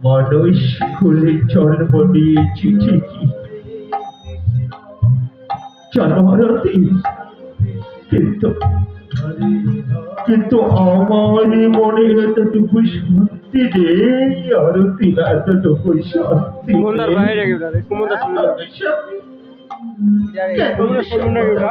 মানুষ খুলে জন্ম নিয়েছি ঠিকই জন্মরতি কিন্তু কিন্তু আমার মনে এতটুকু শান্তি নেই আরতি এতটুকু শান্তি কুমন্দার বাইরে গেল কুমন্দার শুনলো কেন? কুমন্দার শুনলো না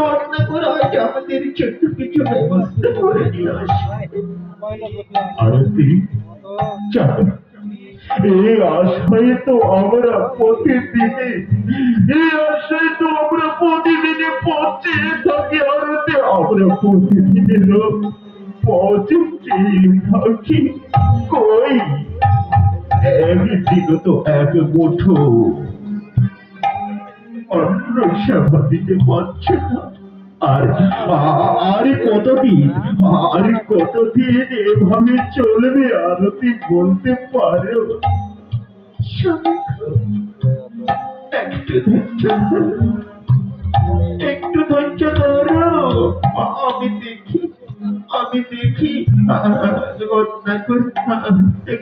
হয়তো অন্য করে আজ আমাদের জন্য কিছু ব্যবস্থা করে নিয়ে আরতি চলো এই আশায় তো আমরা প্রতিদিনে এই আশায় তো আমরা প্রতিদিনে পৌঁছে থাকি আরতে। আমরা প্রতিদিনের পৌঁছে থাকি কই? একদিনও তো এক মুঠো অন্য সেবা দিতে পারছে না। আর আর কতদিন আর কতদিন এভাবে চলবে আরতি বলতে পারো? একটু। একটু ধৈর্য ধরো। আমি দেখি আমি দেখি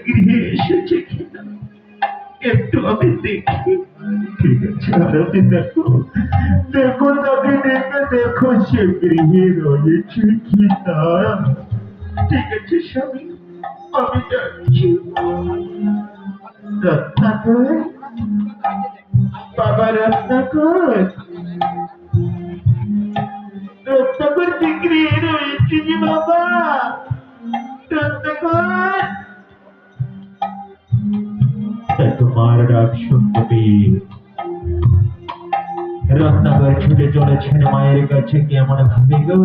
গৃহে এসেছে কিনা। একটু আমি দেখি। দেখো তাকে দেখে দেখো সে গৃহে রয়েছে কি তার ঠিক আছে স্বামী আমি যাচ্ছি রত্নাকর বাবা রত্নাকর রত্নাকর ছুটে চলেছেন মায়ের কাছে, কেমন ভাবে গো?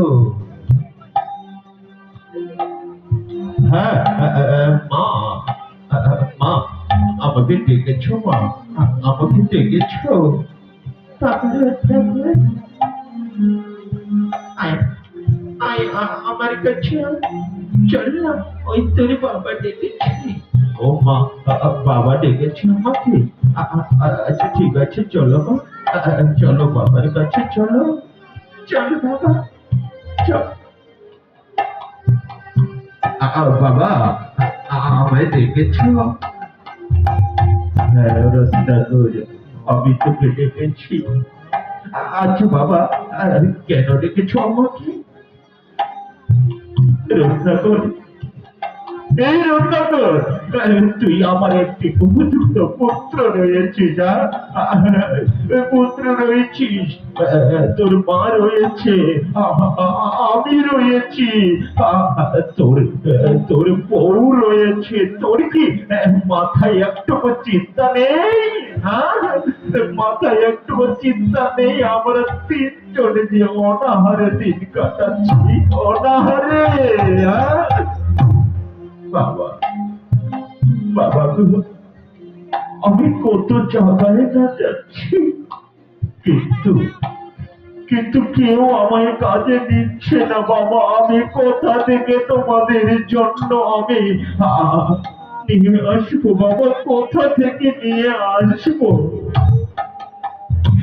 আমার কাছে না, ওই বাবা ডেকেছে। ও মা বাবা ডেকেছে আমাকে। আচ্ছা ঠিক আছে, চলো মা। চলো বাবার কাছে, চলো। চলো বাবা বাবা আমায় ডেকেছ হ্যাঁ আমি তোকে ডেকেছি আচ্ছা বাবা কেন ডেকেছ আমাকে? রত্নাকর রত্নাকর তুই আমার একটি উপযুক্ত পুত্র রয়েছে যা পুত্র রয়েছিস তোর মা রয়েছে আমি রয়েছি তোর তোর বউ রয়েছে, তোর কি মাথায় একটু চিন্তা নেই? হ্যাঁ মাথায় একটু চিন্তা নেই, আমরা তিনজনে যে অনাহারে দিন কাটাচ্ছি, অনাহারে হ্যাঁ আমি কত জায়গায় না যাচ্ছি কিন্তু কিন্তু কেউ আমায় কাজে দিচ্ছে না বাবা। আমি কোথা থেকে তোমাদের জন্য আমি নিয়ে আসব বাবা। কোথা থেকে নিয়ে আসব।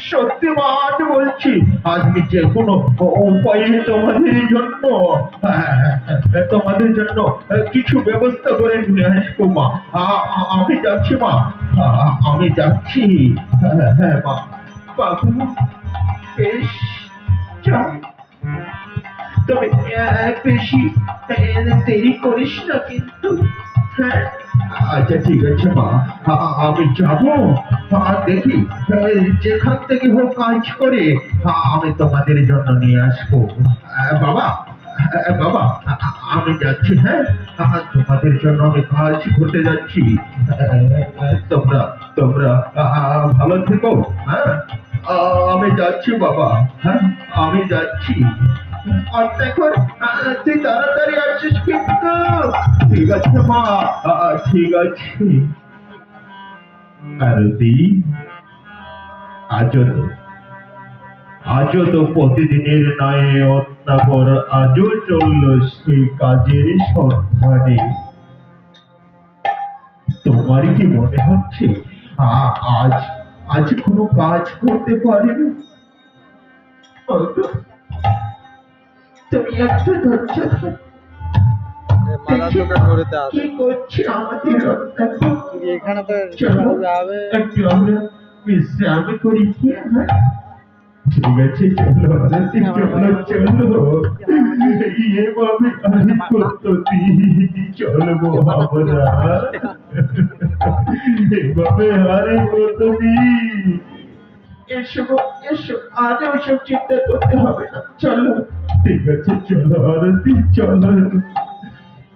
আহ, সত্যি মা বলছি আমি যে কোনো উপায়ে তোমাদের জন্য তোমাদের জন্য কিছু ব্যবস্থা করে নিয়ে আসব মা। আমি যাচ্ছি মা। আমি যাচ্ছি। হ্যাঁ হ্যাঁ মা। বাবু বেশ যাও। তবে বেশি দেরি করিস না কিন্তু হ্যাঁ। আচ্ছা ঠিক আছে, মা। আমি যাব। দেখি যেখান থেকে হোক কাজ করে আমি তোমাদের জন্য নিয়ে আসব। বাবা বাবা আমি যাচ্ছি হ্যাঁ? তোমাদের জন্য আমি কাজ করতে যাচ্ছি। তোমরা তোমরা ভালো থেকো হ্যাঁ? আমি যাচ্ছি, বাবা হ্যাঁ? আমি যাচ্ছি। আর দেখো তুই তাড়াতাড়ি আসিস কিন্তু। ঠিক আছে মা। ঠিক আছে। তো তো প্রতিদিনের আজও চলল কাজের সন্ধানে। তোমার কি মনে হচ্ছে? আজ আজ কোনো কাজ করতে হয়তো তুমি একটু ধৈর্য ধরো। মালা দেখি আসে। কি করছে আমাদের দেখো এখানে তো যাবে। একটু করি? ঠিক আছে চলো আরতি চলো চলো। এভাবে আমি করতে চলবো আমরা? এভাবে আরে করতে এসব এসব আজ ওসব চিন্তা করতে হবে না। চলো ঠিক আছে চলো আরতি চলো।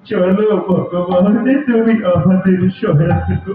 চলো ভগবান তুমি আমাদের সহায় থেকো